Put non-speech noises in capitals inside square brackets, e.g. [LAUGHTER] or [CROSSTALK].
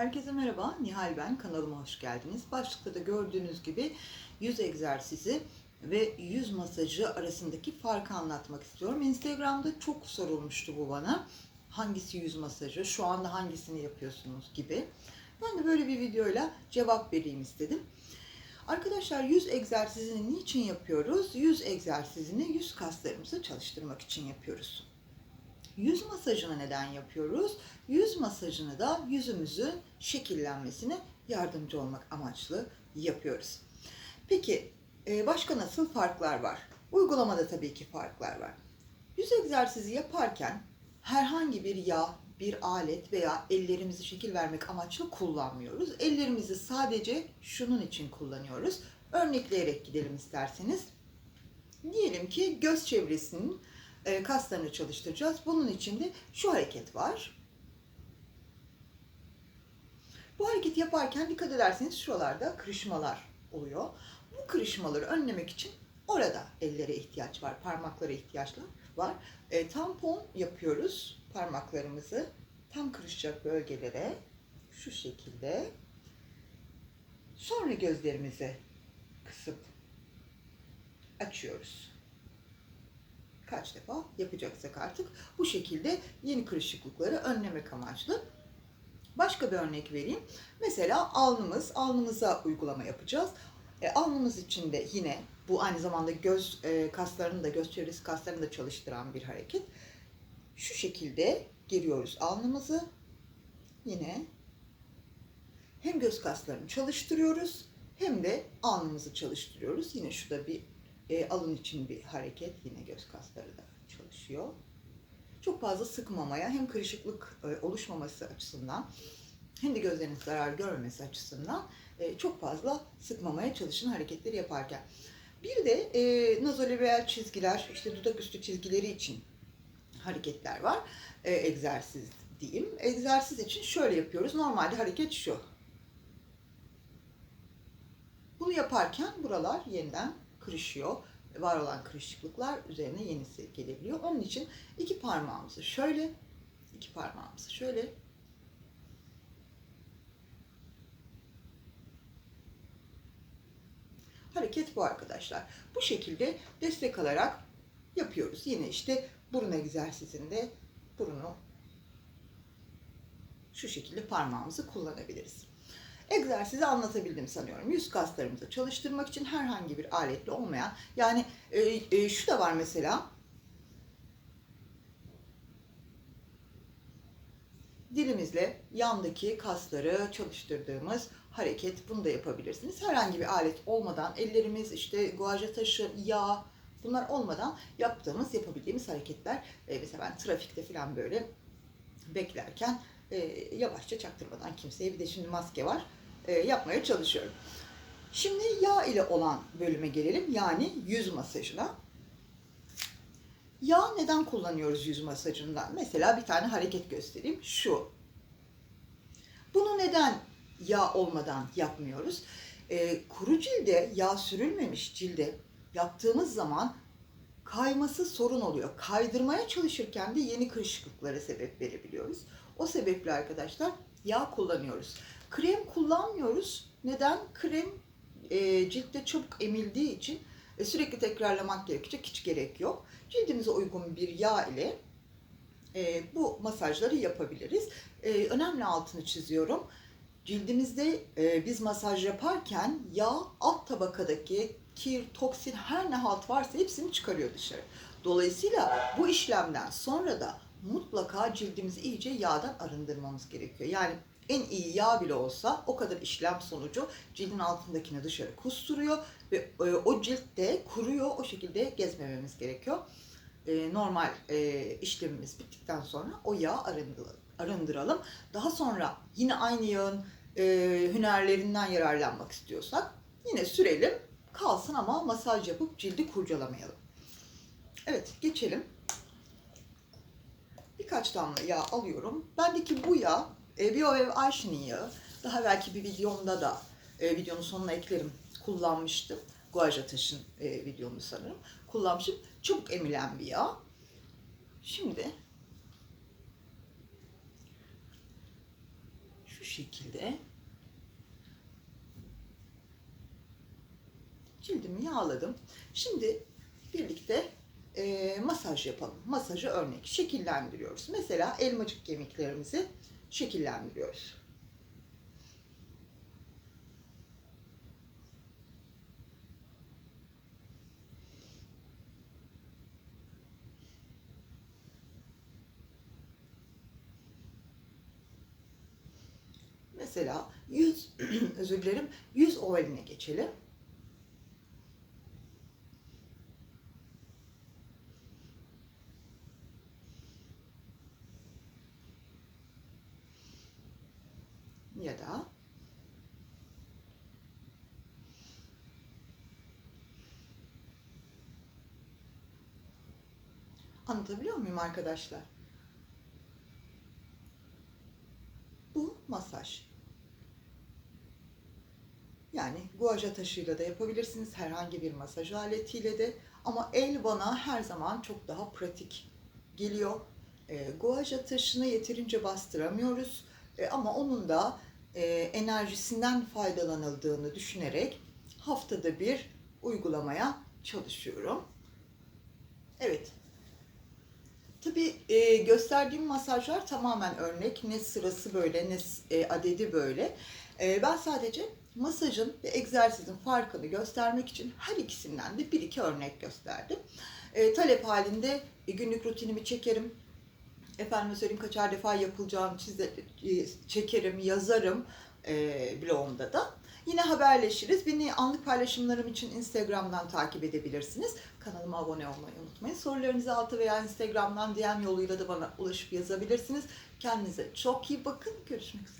Herkese merhaba, Nihal ben. Kanalıma hoş geldiniz. Başlıkta da gördüğünüz gibi yüz egzersizi ve yüz masajı arasındaki farkı anlatmak istiyorum. Instagram'da çok sorulmuştu bu bana. Hangisi yüz masajı, şu anda hangisini yapıyorsunuz gibi. Ben de böyle bir videoyla cevap vereyim istedim. Arkadaşlar yüz egzersizini niçin yapıyoruz? Yüz egzersizini yüz kaslarımızı çalıştırmak için yapıyoruz. Yüz masajını neden yapıyoruz? Yüz masajını da yüzümüzün şekillenmesine yardımcı olmak amaçlı yapıyoruz. Peki e, başka nasıl farklar var? Uygulamada tabii ki farklar var. Yüz egzersizi yaparken herhangi bir yağ, bir alet veya ellerimizi şekil vermek amaçlı kullanmıyoruz. Ellerimizi sadece şunun için kullanıyoruz. Örnekleyerek gidelim isterseniz. Diyelim ki göz çevresinin e, kaslarını çalıştıracağız. Bunun için de şu hareket var. Bu hareketi yaparken dikkat ederseniz şuralarda kırışmalar oluyor. Bu kırışmaları önlemek için orada ellere ihtiyaç var, parmaklara ihtiyaçlar var. E, tampon yapıyoruz parmaklarımızı tam kırışacak bölgelere şu şekilde. Sonra gözlerimizi kısıp açıyoruz kaç defa yapacaksak artık bu şekilde yeni kırışıklıkları önlemek amaçlı. Başka bir örnek vereyim. Mesela alnımız, alnımıza uygulama yapacağız. E, alnımız için de yine bu aynı zamanda göz e, kaslarını da göz çevresi kaslarını da çalıştıran bir hareket. Şu şekilde giriyoruz alnımızı. Yine hem göz kaslarını çalıştırıyoruz hem de alnımızı çalıştırıyoruz. Yine şurada bir e, alın için bir hareket. Yine göz kasları da çalışıyor. Çok fazla sıkmamaya hem kırışıklık e, oluşmaması açısından hem de gözleriniz zarar görmemesi açısından e, çok fazla sıkmamaya çalışın hareketleri yaparken. Bir de e, nazolabial çizgiler, işte dudak üstü çizgileri için hareketler var. E, egzersiz diyeyim. Egzersiz için şöyle yapıyoruz. Normalde hareket şu. Bunu yaparken buralar yeniden kırışıyor. Var olan kırışıklıklar üzerine yenisi gelebiliyor. Onun için iki parmağımızı şöyle, iki parmağımızı şöyle Hareket bu arkadaşlar. Bu şekilde destek alarak yapıyoruz. Yine işte burun egzersizinde burunu şu şekilde parmağımızı kullanabiliriz. Egzersizi anlatabildim sanıyorum. Yüz kaslarımızı çalıştırmak için herhangi bir aletle olmayan yani e, e, şu da var mesela dilimizle yandaki kasları çalıştırdığımız hareket bunu da yapabilirsiniz. Herhangi bir alet olmadan ellerimiz işte guaja taşı, yağ bunlar olmadan yaptığımız yapabildiğimiz hareketler. E, mesela ben trafikte falan böyle beklerken e, yavaşça çaktırmadan kimseye bir de şimdi maske var e, yapmaya çalışıyorum. Şimdi yağ ile olan bölüme gelelim. Yani yüz masajına. Yağ neden kullanıyoruz yüz masajında? Mesela bir tane hareket göstereyim. Şu. Bunu neden yağ olmadan yapmıyoruz? E, kuru cilde, yağ sürülmemiş cilde yaptığımız zaman kayması sorun oluyor. Kaydırmaya çalışırken de yeni kırışıklıklara sebep verebiliyoruz. O sebeple arkadaşlar yağ kullanıyoruz. Krem kullanmıyoruz. Neden? Krem e, ciltte çabuk emildiği için e, sürekli tekrarlamak gerekecek. Hiç gerek yok. Cildimize uygun bir yağ ile e, bu masajları yapabiliriz. E, önemli altını çiziyorum. Cildimizde e, biz masaj yaparken yağ alt tabakadaki kir, toksin her ne halt varsa hepsini çıkarıyor dışarı. Dolayısıyla bu işlemden sonra da mutlaka cildimizi iyice yağdan arındırmamız gerekiyor. Yani en iyi yağ bile olsa o kadar işlem sonucu cildin altındakini dışarı kusturuyor ve e, o cilt de kuruyor. O şekilde gezmememiz gerekiyor. E, normal e, işlemimiz bittikten sonra o yağı arındıralım. Daha sonra yine aynı yağın hünerlerinden yararlanmak istiyorsak yine sürelim kalsın ama masaj yapıp cildi kurcalamayalım. Evet geçelim. Birkaç damla yağ alıyorum. Bendeki bu yağ e, BioWave Ayşe'nin yağı. Daha belki bir videomda da e, videonun sonuna eklerim. Kullanmıştım. Guaja Taş'ın e, videomu sanırım. Kullanmışım. Çok emilen bir yağ. Şimdi şu şekilde cildimi yağladım. Şimdi birlikte e, masaj yapalım. Masajı örnek şekillendiriyoruz. Mesela elmacık kemiklerimizi şekillendiriyoruz. Mesela yüz [CLEARS THROAT] özür dilerim yüz ovaline geçelim. Ya da Anlatabiliyor muyum arkadaşlar? Bu masaj. Yani guaja taşıyla da yapabilirsiniz, herhangi bir masaj aletiyle de. Ama el bana her zaman çok daha pratik geliyor. E, guaja taşını yeterince bastıramıyoruz. E, ama onun da e, enerjisinden faydalanıldığını düşünerek haftada bir uygulamaya çalışıyorum. Evet, Tabii e, gösterdiğim masajlar tamamen örnek. Ne sırası böyle ne e, adedi böyle. Ben sadece masajın ve egzersizin farkını göstermek için her ikisinden de bir iki örnek gösterdim. Talep halinde e, günlük rutinimi çekerim. Efendim söyleyeyim kaçar defa yapılacağını çize, e, çekerim, yazarım e, blogumda da. Yine haberleşiriz. Beni anlık paylaşımlarım için Instagram'dan takip edebilirsiniz. Kanalıma abone olmayı unutmayın. Sorularınızı altı veya Instagram'dan DM yoluyla da bana ulaşıp yazabilirsiniz. Kendinize çok iyi bakın. Görüşmek üzere.